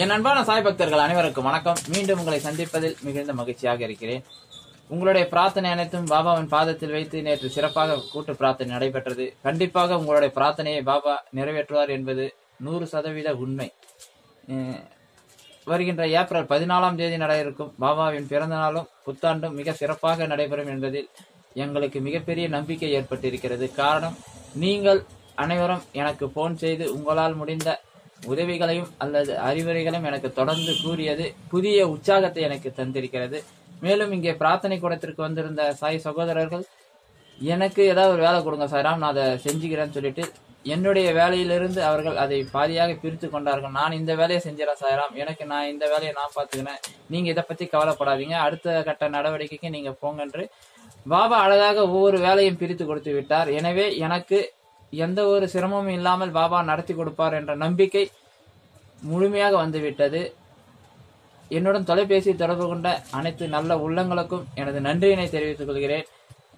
என் அன்பான சாய் பக்தர்கள் அனைவருக்கும் வணக்கம். மீண்டும் உங்களை சந்திப்பதில் மிகுந்த மகிழ்ச்சியாக இருக்கிறேன். உங்களுடைய பிரார்த்தனை அனைத்தும் பாபாவின் பாதத்தில் வைத்து நேற்று சிறப்பாக கூட்டு பிரார்த்தனை நடைபெற்றது. கண்டிப்பாக உங்களுடைய பிரார்த்தனையை பாபா நிறைவேற்றுவார் என்பது நூறு சதவீத உண்மை. வருகின்ற ஏப்ரல் பதினாலாம் தேதி நட இருக்கும் பாபாவின் பிறந்த நாளும் புத்தாண்டும் மிக சிறப்பாக நடைபெறும் என்பதில் எங்களுக்கு மிகப்பெரிய நம்பிக்கை ஏற்பட்டிருக்கிறது. காரணம் நீங்கள் அனைவரும் எனக்கு போன் செய்து உங்களால் முடிந்த உதவிகளையும் அல்லது அறிவுரைகளையும் எனக்கு தொடர்ந்து கூறியது புதிய உற்சாகத்தை எனக்கு தந்திருக்கிறது. மேலும் இங்கே பிரார்த்தனை கூடத்திற்கு வந்திருந்த சாய் சகோதரர்கள் எனக்கு ஏதாவது ஒரு வேலை கொடுங்க சாய்ராம் நான் அதை செஞ்சுக்கிறேன்னு சொல்லிட்டு என்னுடைய வேலையிலிருந்து அவர்கள் அதை பாதியாக பிரித்து கொண்டார்கள். நான் இந்த வேலையை செஞ்சிடறேன் சாய்ராம் எனக்கு நான் இந்த வேலையை நான் பார்த்துக்கினேன் நீங்கள் இதை பற்றி கவலைப்படாதீங்க. அடுத்த கட்ட நடவடிக்கைக்கு நீங்கள் போங்கன்று. பாபா அழகாக ஒவ்வொரு வேலையும் பிரித்து கொடுத்து விட்டார். எனவே எனக்கு எந்த ஒரு சிரமமும் இல்லாமல் பாபா நடத்தி கொடுப்பார் என்ற நம்பிக்கை முழுமையாக வந்துவிட்டது. என்னுடன் தொலைபேசி தொடர்பு கொண்ட அனைத்து நல்ல உள்ளங்களுக்கும் எனது நன்றியினை தெரிவித்துக் கொள்கிறேன்.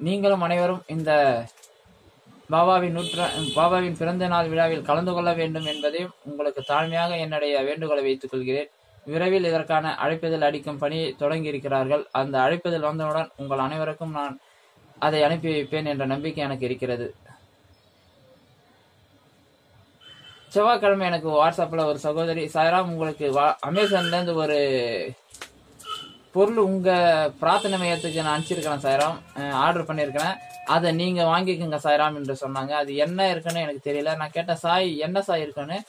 நீங்களும் அனைவரும் இந்த பாபாவின் நூற்ற பாபாவின் பிறந்த நாள் விழாவில் கலந்து கொள்ள வேண்டும் என்பதையும் உங்களுக்கு தாழ்மையாக என்னுடைய வேண்டுகோளை வைத்துக் கொள்கிறேன். விரைவில் இதற்கான அழைப்புதல் அடிக்கும் பணியை தொடங்கி இருக்கிறார்கள் அந்த அழைப்புதல் வந்தவுடன் உங்கள் அனைவருக்கும் நான் அதை அனுப்பி வைப்பேன் என்ற நம்பிக்கை எனக்கு இருக்கிறது. செவ்வாய்க்கிழமை எனக்கு வாட்ஸ்அப்பில் ஒரு சகோதரி சாராம் உங்களுக்கு வா- அமேசான்லேருந்து ஒரு பொருள் உங்கள் பிரார்த்தனை மையத்துக்கு நான் அனுப்பிச்சிருக்கிறேன் சாயராம். ஆர்டர் பண்ணியிருக்கிறேன் அதை நீங்கள் வாங்கிக்கோங்க சாயராம் என்று சொன்னாங்க. அது என்ன இருக்குன்னு எனக்கு தெரியல. நான் கேட்டேன் சாய் என்ன சாய் இருக்குன்னு?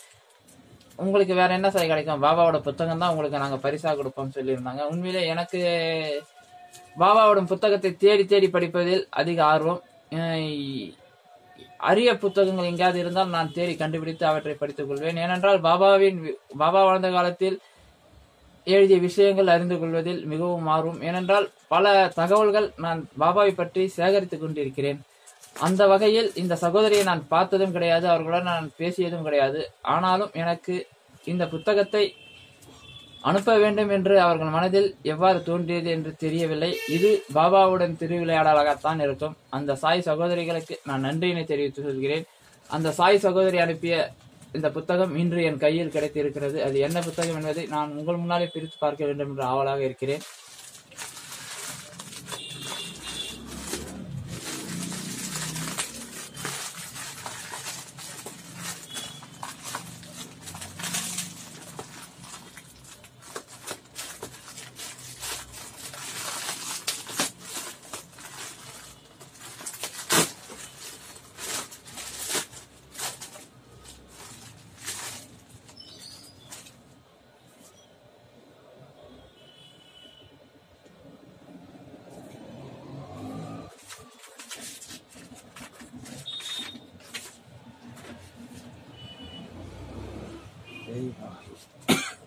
உங்களுக்கு வேற என்ன சாய் கிடைக்கும்? பாபாவோட புத்தகம் தான் உங்களுக்கு நாங்கள் பரிசாக கொடுப்போம்னு சொல்லியிருந்தாங்க. உண்மையிலே எனக்கு பாபாவோட புத்தகத்தை தேடி தேடி படிப்பதில் அதிக ஆர்வம். அரிய புத்தகங்கள் எங்கேயாவது இருந்தால் நான் தேடி கண்டுபிடித்து அவற்றை படித்துக் கொள்வேன். ஏனென்றால் பாபாவின் பாபா வாழ்ந்த காலத்தில் எழுதிய விஷயங்கள் அறிந்து கொள்வதில் மிகவும் ஆர்வம். ஏனென்றால் பல தகவல்கள் நான் பாபாவை பற்றி சேகரித்துக் கொண்டிருக்கிறேன். அந்த வகையில் இந்த சகோதரியை நான் பார்த்ததும் கிடையாது அவர்களுடன் நான் பேசியதும் கிடையாது. ஆனாலும் எனக்கு இந்த புத்தகத்தை அனுப்ப வேண்டும் என்று அவர்கள் மனதில் எவ்வாறு தோன்றியது என்று தெரியவில்லை. இது பாபாவுடன் திருவிளையாடலாகத்தான் இருக்கும். அந்த சாய் சகோதரிகளுக்கு நான் நன்றியினை தெரிவித்து சொல்கிறேன். அந்த சாய் சகோதரி அனுப்பிய இந்த புத்தகம் இன்று என் கையில் கிடைத்திருக்கிறது. அது என்ன புத்தகம் என்பதை நான் உங்கள் முன்னாலே பிரித்து பார்க்க வேண்டும் என்று ஆவலாக இருக்கிறேன்.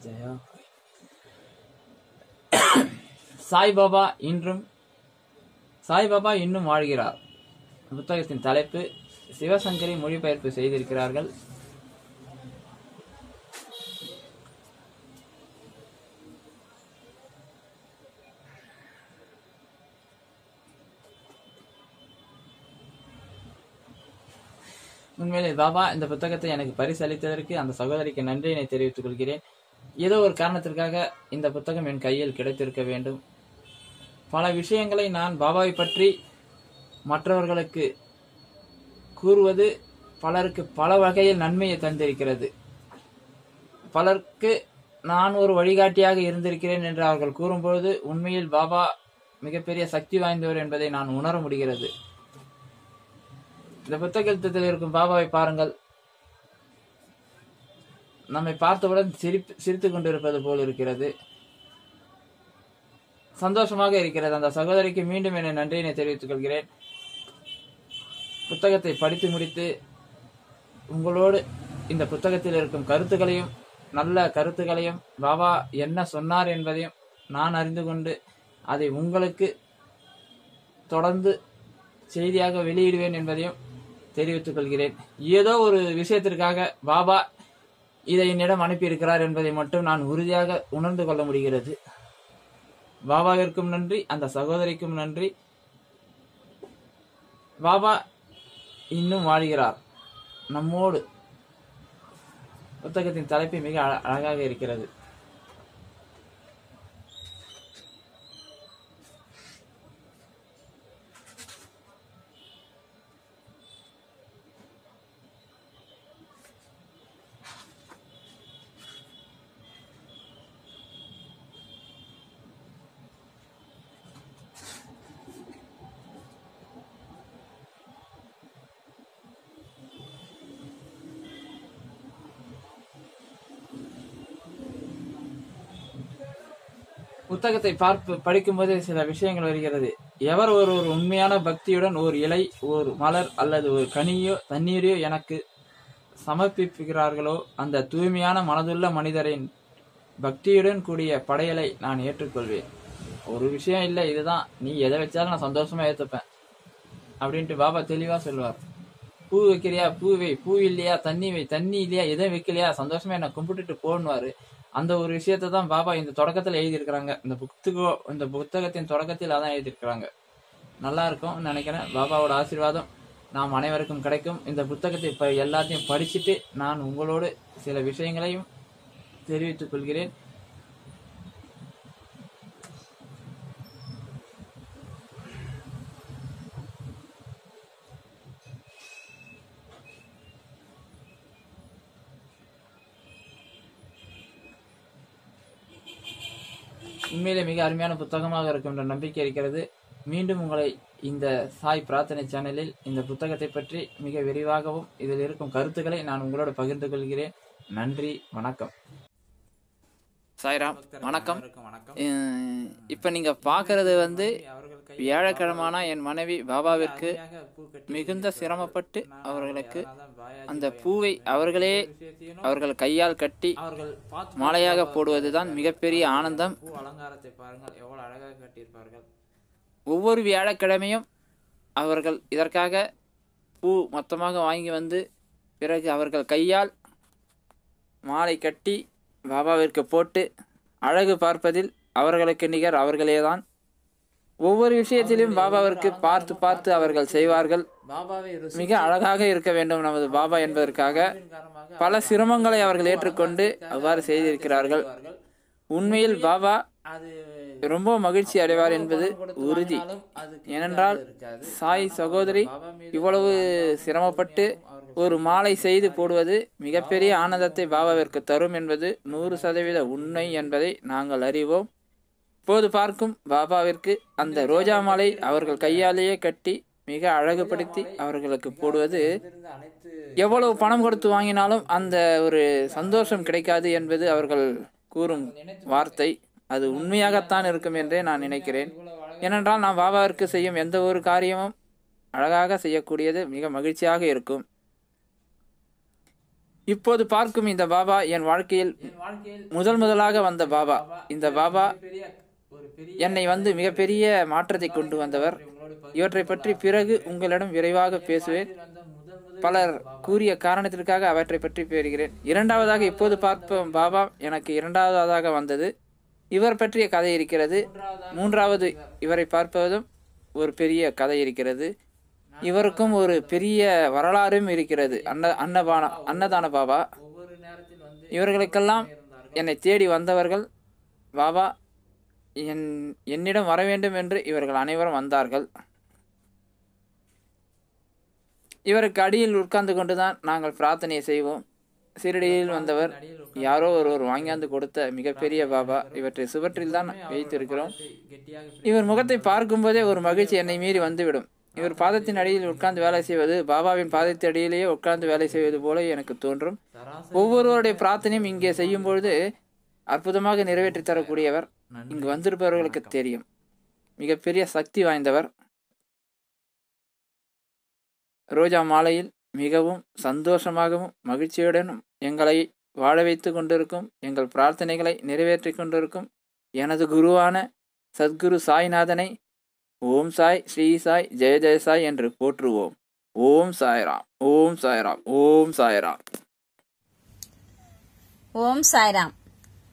ஜெயா. சாய்பாபா இன்றும் சாய்பாபா இன்னும் வாழ்கிறார். புத்தகத்தின் தலைப்பு சிவசங்கரி மொழிபெயர்ப்பு செய்திருக்கிறார்கள். உண்மையிலே பாபா இந்த புத்தகத்தை எனக்கு பரிசளித்ததற்கு அந்த சகோதரிக்கு நன்றியினை தெரிவித்துக் கொள்கிறேன். ஏதோ ஒரு காரணத்திற்காக இந்த புத்தகம் என் கையில் கிடைத்திருக்க வேண்டும். பல விஷயங்களை நான் பாபாவை பற்றி மற்றவர்களுக்கு கூறுவது பலருக்கு பல வகையில் நன்மையை தந்திருக்கிறது. பலருக்கு நான் ஒரு வழிகாட்டியாக இருந்திருக்கிறேன் என்று அவர்கள் கூறும்பொழுது உண்மையில் பாபா மிகப்பெரிய சக்தி வாய்ந்தவர் என்பதை நான் உணர முடிகிறது. இந்த புத்தகத்தில் இருக்கும் பாபாவை பாருங்கள். நம்மை பார்த்தவுடன் சிரிப்பு சிரித்துக் கொண்டிருப்பது போல் இருக்கிறது. சந்தோஷமாக இருக்கிறது. அந்த சகோதரிக்கு மீண்டும் என நன்றியினை தெரிவித்துக் கொள்கிறேன். புத்தகத்தை படித்து முடித்து உங்களோடு இந்த புத்தகத்தில் இருக்கும் கருத்துக்களையும் நல்ல கருத்துக்களையும் பாபா என்ன சொன்னார் என்பதையும் நான் அறிந்து கொண்டு அதை உங்களுக்கு தொடர்ந்து செய்தியாக வெளியிடுவேன் என்பதையும் தெரிவித்துக் கொள்கிறேன் ஏதோ ஒரு விஷயத்திற்காக பாபா இதை என்னிடம் அனுப்பியிருக்கிறார் என்பதை மட்டும் நான் உறுதியாக உணர்ந்து கொள்ள முடிகிறது. பாபாவிற்கும் நன்றி அந்த சகோதரிக்கும் நன்றி. பாபா இன்னும் வாழ்கிறார். நம்மோடு புத்தகத்தின் தலைப்பு மிக அழ- அழகாக இருக்கிறது. புத்தகத்தை பார்ப்பு படிக்கும்போது சில விஷயங்கள் வருகிறது. எவர் ஒரு ஒரு உண்மையான பக்தியுடன் ஒரு இலை ஒரு மலர் அல்லது ஒரு கனியோ தண்ணீரையோ எனக்கு சமர்ப்பிக்கிறார்களோ அந்த தூய்மையான மனதுள்ள மனிதரின் பக்தியுடன் கூடிய படையலை நான் ஏற்றுக்கொள்வேன். ஒரு விஷயம் இல்லை இதுதான். நீ எதை வச்சாலும் நான் சந்தோஷமா ஏற்றுப்பேன் அப்படின்ட்டு பாபா தெளிவா சொல்லுவார். பூ வைக்கிறியா? பூ வை. பூ இல்லையா? தண்ணி வை. தண்ணி இல்லையா? எதை வைக்கலையா? சந்தோஷமா என்னை கும்பிட்டுட்டு போன்னுவாரு. அந்த ஒரு விஷயத்தை தான் பாபா இந்த தொடக்கத்துல எழுதியிருக்கிறாங்க. இந்த புத்தகம் இந்த புத்தகத்தின் தொடக்கத்தில் அதான் எழுதியிருக்கிறாங்க. நல்லா இருக்கும்னு நினைக்கிறேன். பாபாவோட ஆசீர்வாதம் நாம் அனைவருக்கும் கிடைக்கும். இந்த புத்தகத்தை இப்போ எல்லாத்தையும் படிச்சுட்டு நான் உங்களோடு சில விஷயங்களையும் தெரிவித்துக் கொள்கிறேன். உண்மையிலே மிக அருமையான புத்தகமாக இருக்கும் என்ற நம்பிக்கை இருக்கிறது. மீண்டும் உங்களை இந்த சாய் பிரார்த்தனை சேனலில் இந்த புத்தகத்தை பற்றி மிக விரிவாகவும் இதில் இருக்கும் கருத்துக்களை நான் உங்களோட பகிர்ந்து கொள்கிறேன். நன்றி வணக்கம். சாய்ராம் வணக்கம். இப்ப நீங்க பாக்குறது வந்து வியாழக்கிழமான என் மனைவி பாபாவிற்கு மிகுந்த சிரமப்பட்டு அவர்களுக்கு அந்த பூவை அவர்களே அவர்கள் கையால் கட்டி மாலையாக போடுவதுதான் மிகப்பெரிய ஆனந்தம். அலங்காரத்தை பாருங்கள். எவ்வளவு அழகாக கட்டியிருப்பார்கள். ஒவ்வொரு வியாழக்கிழமையும் அவர்கள் இதற்காக பூ மொத்தமாக வாங்கி வந்து பிறகு அவர்கள் கையால் மாலை கட்டி பாபாவிற்கு போட்டு அழகு பார்ப்பதில் அவர்களுக்கு நிகர் அவர்களேதான். ஒவ்வொரு விஷயத்திலும் பாபாவிற்கு பார்த்து பார்த்து அவர்கள் செய்வார்கள். மிக அழகாக இருக்க வேண்டும் நமது பாபா என்பதற்காக. பல சிரமங்களை அவர்கள் ஏற்றுக்கொண்டு அவ்வாறு செய்திருக்கிறார்கள். உண்மையில் பாபா ரொம்ப மகிழ்ச்சி அடைவார் என்பது உறுதி. ஏனென்றால் சாய் சகோதரி இவ்வளவு சிரமப்பட்டு ஒரு மாலை செய்து போடுவது மிகப்பெரிய ஆனந்தத்தை பாபாவிற்கு தரும் என்பது நூறு சதவீத உண்மை என்பதை நாங்கள் அறிவோம். இப்போது பார்க்கும் பாபாவிற்கு அந்த ரோஜா மாலை அவர்கள் கையாலேயே கட்டி மிக அழகுபடுத்தி அவர்களுக்கு போடுவது எவ்வளவு பணம் கொடுத்து வாங்கினாலும் அந்த ஒரு சந்தோஷம் கிடைக்காது என்பது அவர்கள் கூறும் வார்த்தை. அது உண்மையாகத்தான் இருக்கும் என்றே நான் நினைக்கிறேன். ஏனென்றால் நாம் பாபாவிற்கு செய்யும் எந்த ஒரு காரியமும் அழகாக செய்யக்கூடியது மிக மகிழ்ச்சியாக இருக்கும். இப்போது பார்க்கும் இந்த பாபா என் வாழ்க்கையில் முதல் முதலாக வந்த பாபா. இந்த பாபா என்னை வந்து மிகப்பெரிய மாற்றத்தை கொண்டு வந்தவர். இவற்றை பற்றி பிறகு உங்களிடம் விரைவாக பேசுவேன். பலர் கூறிய காரணத்திற்காக அவற்றை பற்றி பேறுகிறேன். இரண்டாவதாக இப்போது பார்ப்போம். பாபா எனக்கு இரண்டாவதாக வந்தது. இவர் பற்றிய கதை இருக்கிறது. மூன்றாவது இவரை பார்ப்பதும் ஒரு பெரிய கதை இருக்கிறது. இவருக்கும் ஒரு பெரிய வரலாறும் இருக்கிறது. அன்ன அன்னபான அன்னதான பாபா. இவர்களுக்கெல்லாம் என்னை தேடி வந்தவர்கள் பாபா என் என்னிடம் வர வேண்டும் என்று இவர்கள் அனைவரும் வந்தார்கள். இவருக்கு அடியில் உட்கார்ந்து கொண்டுதான் நாங்கள் பிரார்த்தனை செய்வோம். சிறடியில் வந்தவர் யாரோ ஒருவர் வாங்கியாந்து கொடுத்த மிகப்பெரிய பாபா. இவற்றை சுவற்றில் தான் வைத்திருக்கிறோம். இவர் முகத்தை பார்க்கும்போதே ஒரு மகிழ்ச்சி என்னை மீறி வந்துவிடும். இவர் பாதத்தின் அடியில் உட்கார்ந்து வேலை செய்வது பாபாவின் பாதத்தின் அடியிலேயே உட்கார்ந்து வேலை செய்வது போல எனக்கு தோன்றும். ஒவ்வொருவருடைய பிரார்த்தனையும் இங்கே செய்யும் பொழுது அற்புதமாக நிறைவேற்றி தரக்கூடியவர். இங்கு வந்திருப்பவர்களுக்கு தெரியும். மிகப்பெரிய சக்தி வாய்ந்தவர். ரோஜா மாலையில் மிகவும் சந்தோஷமாகவும் மகிழ்ச்சியுடனும் எங்களை வாழ வைத்து கொண்டிருக்கும் எங்கள் பிரார்த்தனைகளை நிறைவேற்றி கொண்டிருக்கும் எனது குருவான சத்குரு சாய்நாதனை ஓம் சாய் ஸ்ரீ சாய் ஜெய ஜெய சாய் என்று போற்றுவோம். ஓம் சாய்ராம் ஓம் சாய்ராம் ஓம் சாய்ராம். ஓம் சாய்ராம்.